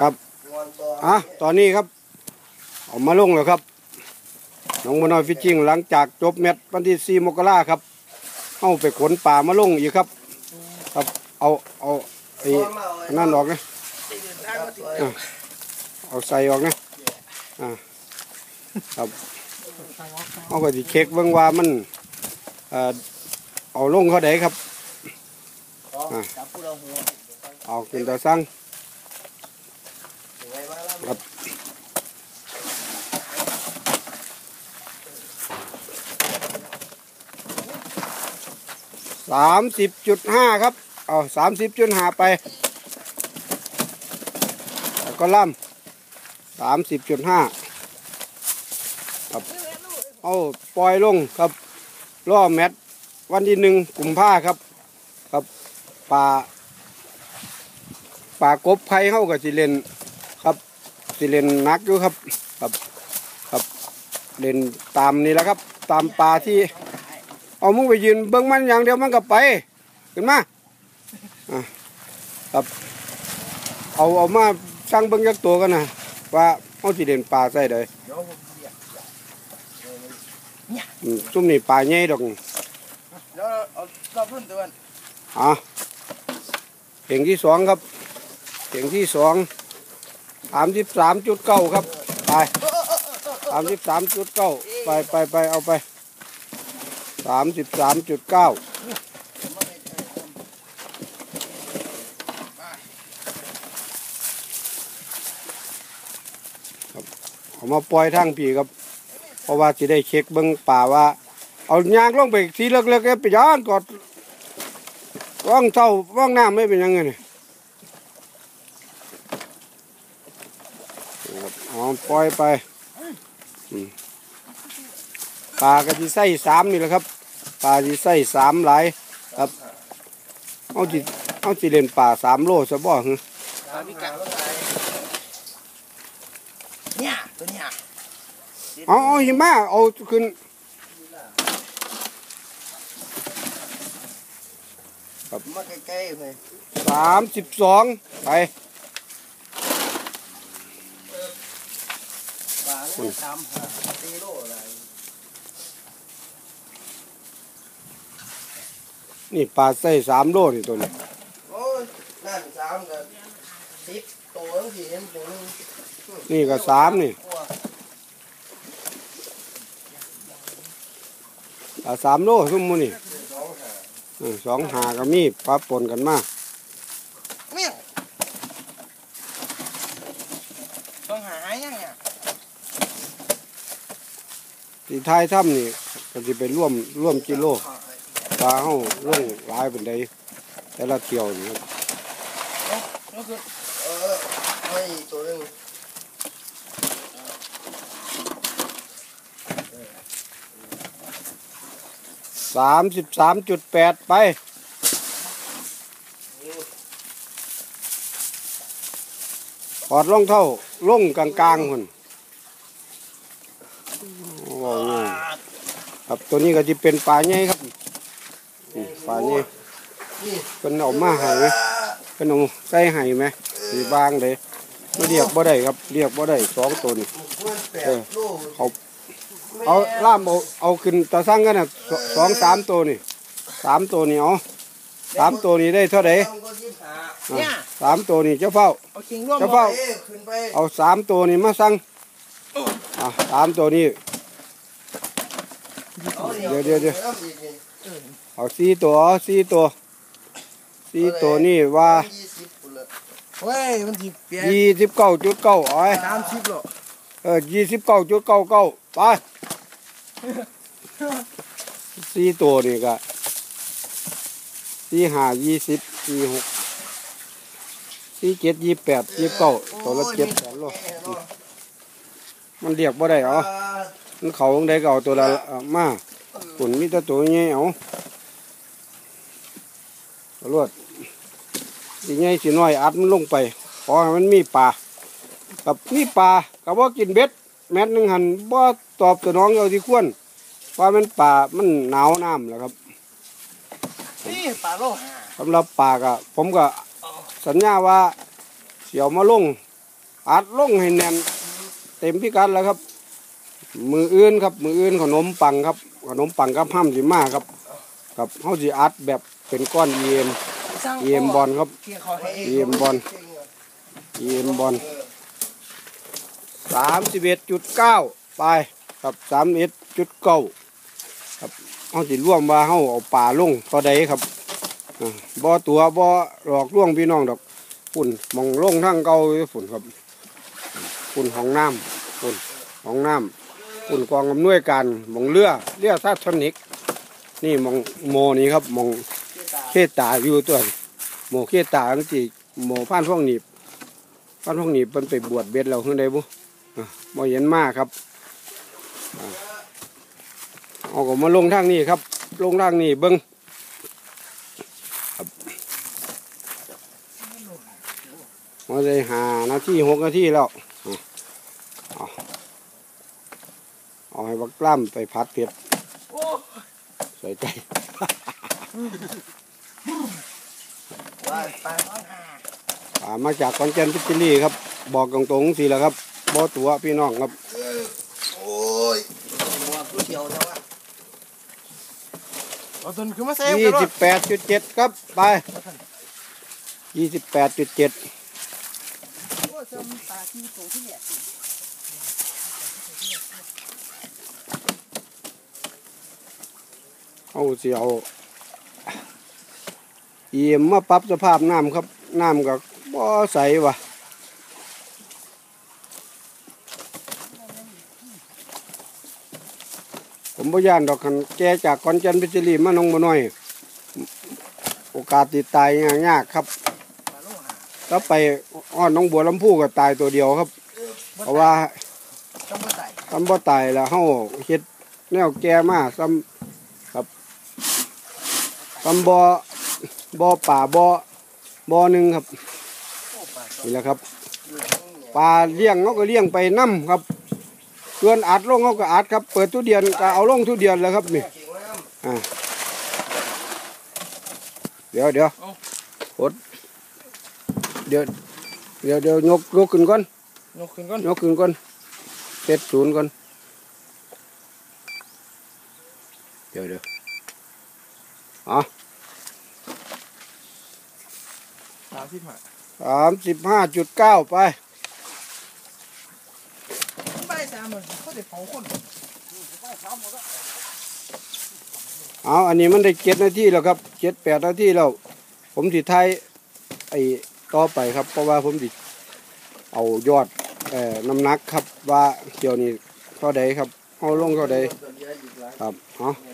ครับอะตอนนี้ครับเอามาลงแล้วครับน้องมน้อยฟิชชิงหลังจากจบแมตช์วันที่สี่มกราครับเข้าไปขนป่ามาลงอีกครับ ครับเอาเอาไอ้อนั่นออกนะเอาใส่ออกนะอ่าครับเอาก็สิเช็คเบิ่งว่ามันเอาลงเขาไดครับเราเอาขึ้นตาสั่ง ครับสามสิบจุดห้าครับ เอาสามสิบจุดห้าไปก็ล่ำสามสิบจุดห้าครับเอาปล่อยลงครับล่อแมตช์วันที่หนึ่งกลุ่มภาครับ ครับป่าป่ากบไผ่เข้ากับสิเลน สิเลนนักอยู่ครับครับครับเลนตามนี่แหละครับ ตามป่าที่ เอามึงไปยืนเบิ้งมันอย่างเดียวมันก็ไปขึ้นมาอะครับเอาเอามาสั่งเบิ้งยักตัวกันนะว่าเขาสิเด่นปลาใส่เลยเดี๋ยวผมเหยียบอืมซุ่มนี่ปลาใหญ่ดอกเดี๋ยวเอารอบรุ่นตัวนั้นอะเข่งที่สองครับเข่งที่สอง สามสิบสามจุดเก้าครับ ไปสามสิบสามจุดเก้าไปไปไปเอาไปสามสิบสามจุดเก้าเอามาปล่อยทางปีครับ เพราะว่าจะได้เช็คเบิ้งป่าว่า เอายางลงไปทีเล็กๆไปย้อนกอดว่างเท่าว่างน้ำไม่เป็นยังไงเนี่ย ครับเอาปล่อยไปอืมปลากระที่ใส่สามนี่แหละครับปลาที่ใส่สามหลายครับเอาจิเอาจิเล่นป่าสามโลซะบ่หึตาพิกาเนี่ยตัวเนี่ยเอาเอาหิมะเอาขึ้นมาใกล้ๆเลยสามสิบสองไป ปลาเนี่ยสามหาตีโลอะไรนี่ปลาใส่สามโลนี่ตัวนี้โอ้ยนั่นสามกับสิบตัวทั้งสี่เห็นตัวนึงนี่ก็สามนี่ปลาสามโลซุ่มมูนี่สองหาเออสองหาก็มีปลาปนกันมาเมี่ยงต้องหายังเนี่ย ที่ท้ายถ้ำนี่ก็จะไปร่วมร่วมกิโลปลาเฮาลงหลายเป็นใดแต่ละเที่ยวนี่ครับก็คือเออไม่ตัวนึงสามสิบสามจุดแปดไปถอดรองเท้าล่องกลางๆคน ว้าวง่ายครับตัวนี้ก็จะเป็นปลาใหญ่ครับนี่ปลาใหญ่นี่เป็นเออกมาให้ไหมเป็นเอาใส่ให้ไหมสีบางเลยไม่เรียกบ่ได้ครับเรียกบ่ได้สองตัวนี่มันแปดโลเอาเอาล่ามเอาเอาขึ้นตาสั่งกันน่ะสสองสามตัวนี่สามตัวนี่เอาสามตัวนี่ได้เท่าไหร่ต้องก็ยี่หาอะสามตัวนี่เจ้าเฝ้าเอาขิงร่วมเจ้าเฝ้าเอ้ยขึ้นไปเอาสามตัวนี่มาสั่ง อะสามตัวนี้เดี๋ยวเดี๋ยวเดี๋ยวเอาสี่ตัวเอาสี่ตัวสี่ตัวนี่ว่ายี่สิบพุ่นละเว้ยมันจีเปลี่ยนยี่สิบเก้าจุดเก้าเอาไว้สามสิบโลเออยี่สิบเก้าจุดเก้าเก้าไปสี่ตัวนี่ก็สี่ห้ายี่สิบสี่หกสี่เจ็ดยี่แปดยี่เก้าตัวละเจ็ดแสนโล มันเรียกบ่ได้เหรอมันเขาของใดก็เอาตัวละเอามาปุ่นมีแต่ตัวใหญ่เอาเอาลวดสิใหญ่สิน้อยอัดมันลงไปขอให้มันมีปลากับมีปลากับว่ากินเบ็ด แมตหนึ่งหันบ่ตอบตัวน้องเอาที่ควรว่ามันป่ามันหนาวน้ำแหละครับนี่ปลาโลหะสำหรับป่าก็ผมก็สัญญาว่าเสียวมาลงอัดลงให้แน่นเต็มพิกัดแล้วครับ มืออื่นครับ มืออื่นขนมปังครับ ขนมปังกับห้ามสิมาครับครับเฮาสิอัดแบบเป็นก้อนเอ็มเอ็มบอลครับเกี่ยงเขาให้เองเยี่ยมบอลเอ็มบอลสามสิบเอ็ดจุดเก้าไปครับสามเอ็ดจุดเก้าครับเฮาสิร่วมว่าเฮาเอาป่าลงเท่าใดครับอ่าบ่ตัวบ่หลอกลวงพี่น้องดอกฝุ่นมองลงทางเก่าฝุ่นครับฝุ่นห้องน้ำ ฝุ่นห้องน้ำฝุ่นกองอำนวยการมองเรือเรือซาทอนิก นี่มองโมนี่ครับมองเคตาอยู่ตัวโมเคตาอันที่โมผ่านพวกหนีบผ่านพวกหนีบมันไปบวชเบ็ดเราขึ้นได้บุอะบ่เห็นมากครับอ่าเอาก็มาลงทางนี้ครับ ลงทางนี้เบิ้งมาเลยหานาทีหกนาทีแล้วอะเอาเอาให้ บักกล้ามไปพัดเผ็ดใส่ใจป่ามาจากคอนเจนพิจิรีครับ บอกตรงๆสิแล้วครับบ่ตัวพี่น้องครับโอ้ยหัวผู้เดียวจังวะเอาต้นขึ้นมาเซฟยี่สิบแปดจุดเจ็ดครับไปยี่สิบแปดจุดเจ็ด เอาเสียวเอี่ยมมาปรับสภาพน้ำครับน้ำกับบ่ใสวะผมบ่ย่านดอกคันแกจากคอนเจนพิจิรีมาน้องมาน่อย โอกาสติดตายยากครับถ้าไปอ้อนน้องบัวลำพูก็ตายตัวเดียวครับ เพราะว่าต้องมาใส่ซ้ำบ่ตายแล้วเฮาเฮ็ดแนวแก่มาซ้ำ ซ้ำบ่บ่ป่าบ่บ่หนึงครับนี่แหละครับปลาเลี้ยงเขาก็เลี้ยงไปน้ำครับเกินอัดลงเขาก็อัดครับ เปิดทุเดียนก็เอาลงทุเดียนแล้วครับนี่เก่งน้อ่าเดี๋ยวเดี๋ยวกดเดี๋ยวเดี๋ยวเดี๋ยวยกยกขึ้นก่อนยกขึ้นก่อนยกขึ้นก่อนเซ็ตศูนย์ก่อนเดี๋ยวเดี๋ยว อะสามสิบห้าสามสิบห้าจุดเก้าไปไปสามหมื่นเขาจะเผาคนเอาอันนี้มันได้เจ็ดนาทีแล้วครับเจ็ดแปดนาทีแล้ว ผมสิไทยไอ้ต่อไปครับ เพราะว่าผมสิเอายอดเอ่อน้ำหนักครับว่าเกี่ยวนี้เท่าใดครับเอาลงเท่าใดำตัวเดียวอีกหลายครับเอาเงิน